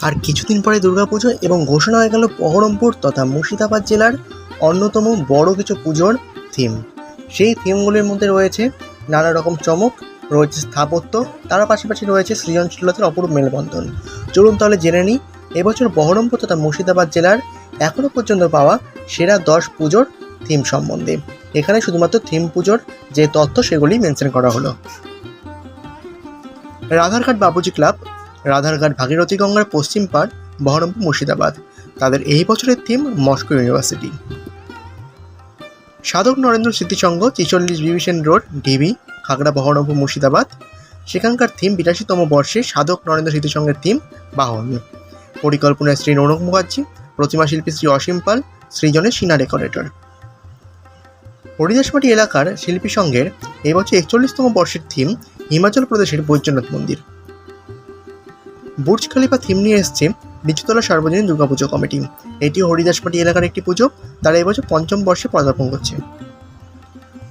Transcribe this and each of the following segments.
আর কিছুদিন পরে দুর্গাপুজো এবং ঘোষণা হয়ে গেল বহরমপুর তথা মুর্শিদাবাদ জেলার অন্যতম বড় কিছু পুজোর থিম সেই থিমগুলির মধ্যে রয়েছে নানা রকম চমক, রয়েছে স্থাপত্য, তার পাশাপাশি রয়েছে সৃজনশীলতার অপরূপ মেলবন্ধন। চলুন তাহলে জেনে নিই, এবছর বহরমপুর তথা মুর্শিদাবাদ জেলার এখনও পর্যন্ত পাওয়া সেরা দশ পুজোর থিম সম্বন্ধে। এখানে শুধুমাত্র থিম পুজোর যে তথ্য সেগুলি মেনশন করা হলো। রাধারঘাট বাবুজি ক্লাব রাধারঘাট ভাগীরথী গঙ্গার পশ্চিম পাড় বহরমপুর মুর্শিদাবাদ। তাদের এই বছরের theme Moscow university. Sadhak Narendra Smritisangha চিচল্লিশ Bibhishan road DB Khagra, Baharampur, Murshidabad. সেখানকার থিম বিরাশিতম বর্ষে সাধক নরেন্দ্র স্মৃতিসংঘের থিম বাহন। পরিকল্পনায় শ্রী রৌনক মুখার্জি, প্রতিমা শিল্পী শ্রী অসীম পাল, সৃজনে সিনা ডেকোরেটর। হরিদাসমাটি এলাকার শিল্পী সংঘের এবছর একচল্লিশতম বর্ষের থিম হিমাচল প্রদেশের বৈদ্যনাথ মন্দির। বুর্জ খালিফা থিম নিয়ে এসছে নিচুতলা সার্বজনীন দুর্গাপুজো কমিটি। এটি হরিদাসপাটি এলাকার একটি পুজো, তারা এবছর পঞ্চম বর্ষে পদার্পণ করছে।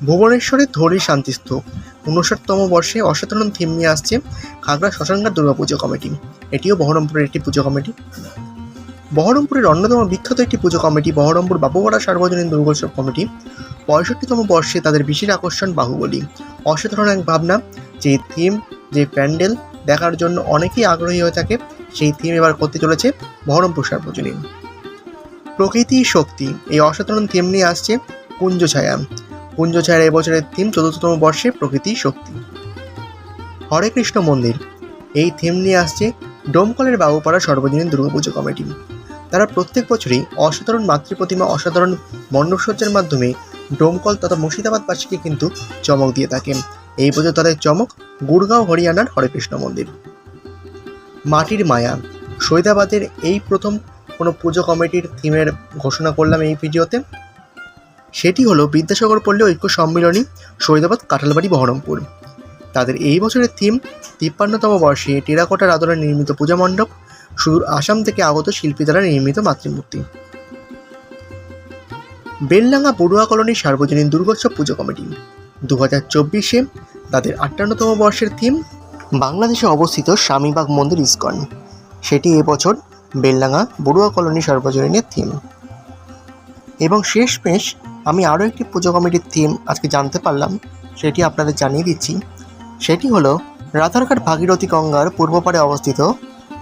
ভুবনেশ্বরের ধরি শান্তিস্তূপ উনষাটতম বর্ষে অসাধারণ থিম নিয়ে আসছে খাগড়া শ্মশানঘাট দুর্গাপুজো কমিটি। এটিও বহরমপুরের একটি পুজো কমিটি। বহরমপুরের অন্যতম বিখ্যাত একটি পুজো কমিটি বহরমপুর বাবুপাড়া সার্বজনীন দুর্গোৎসব কমিটি। পঁয়ষট্টিতম বর্ষে তাদের বিশেষ আকর্ষণ বাহুবলী। অসাধারণ এক ভাবনা, যে থিম যে প্যান্ডেল দেখার জন্য অনেকেই আগ্রহী হয়ে থাকে। সেই থিম এবার করতে চলেছে বহরমপুর সার্বজনীন। প্রকৃতি শক্তি, এই অসাধারণ থিম নিয়ে আসছে কুঞ্জ ছায়া। কুঞ্জ ছায়ার এবছরের থিম চতুর্থতম বর্ষে প্রকৃতি শক্তি। হরে কৃষ্ণ মন্দির, এই থিম নিয়ে আসছে ডোমকলের বাবুপাড়া সর্বজনীন দুর্গাপুজো কমিটি। তারা প্রত্যেক বছরই অসাধারণ মাতৃ প্রতিমা অসাধারণ মণ্ডপসজ্জার মাধ্যমে ডোমকল তথা মুর্শিদাবাদবাসীকে কিন্তু চমক দিয়ে থাকেন এই পুজো তাদের চমক গুড়গাঁও হরিয়ানার হরেকৃষ্ণ মন্দির। মাটির মায়া। সৈদাবাদের এই প্রথম কোনো পুজো কমিটির থিমের ঘোষণা করলাম এই ভিডিওতে। সেটি হলো বিদ্যাসাগর পল্লী ঐক্য সম্মিলনী সৈদাবাদ কাঁঠালবাড়ি বহরমপুর। তাদের এই বছরের থিম তিপ্পান্নতম বর্ষে টেরাকোটার আদলে নির্মিত পূজা মণ্ডপ, সুদূর আসাম থেকে আগত শিল্পী দ্বারা নির্মিত মাতৃমূর্তি। বেলডাঙ্গা পড়ুয়া কলোনি সার্বজনীন দুর্গোৎসব পুজো কমিটি। দু হাজার চব্বিশে তাদের আটান্নতম বর্ষের থিম বাংলাদেশে অবস্থিত স্বামীবাগ মন্দির ইস্কন। সেটি এবছর বেলডাঙ্গা বড়ুয়া কলোনি সার্বজনীনের থিম এবং শেষ শেষমেশ আমি আরও একটি পুজো কমিটির থিম আজকে জানতে পারলাম, সেটি আপনাদের জানিয়ে দিচ্ছি। সেটি হলো রাধারঘাট ভাগীরথী গঙ্গার পূর্ব পাড়ে অবস্থিত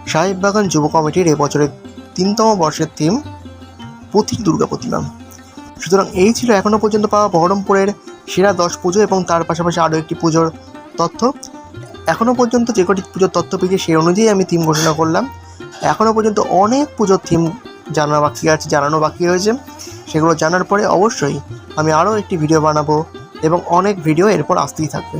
সাহেববাগান যুব কমিটির এবছরের তিনতম বর্ষের থিম পথিক দুর্গা প্রতিমা। সুতরাং এই ছিল এখনও পর্যন্ত পাওয়া বহরমপুরের সেরা দশ পুজো এবং তার পাশাপাশি আরও একটি পুজোর তথ্য। এখনও পর্যন্ত যে কটি পুজোর তথ্য পেয়েছি সেই অনুযায়ী আমি থিম ঘোষণা করলাম। এখনও পর্যন্ত অনেক পুজোর থিম জানা বাকি আছে, জানানো বাকি হয়েছে সেগুলো জানার পরে অবশ্যই আমি আরও একটি ভিডিও বানাবো এবং অনেক ভিডিও এরপর আসতেই থাকবে।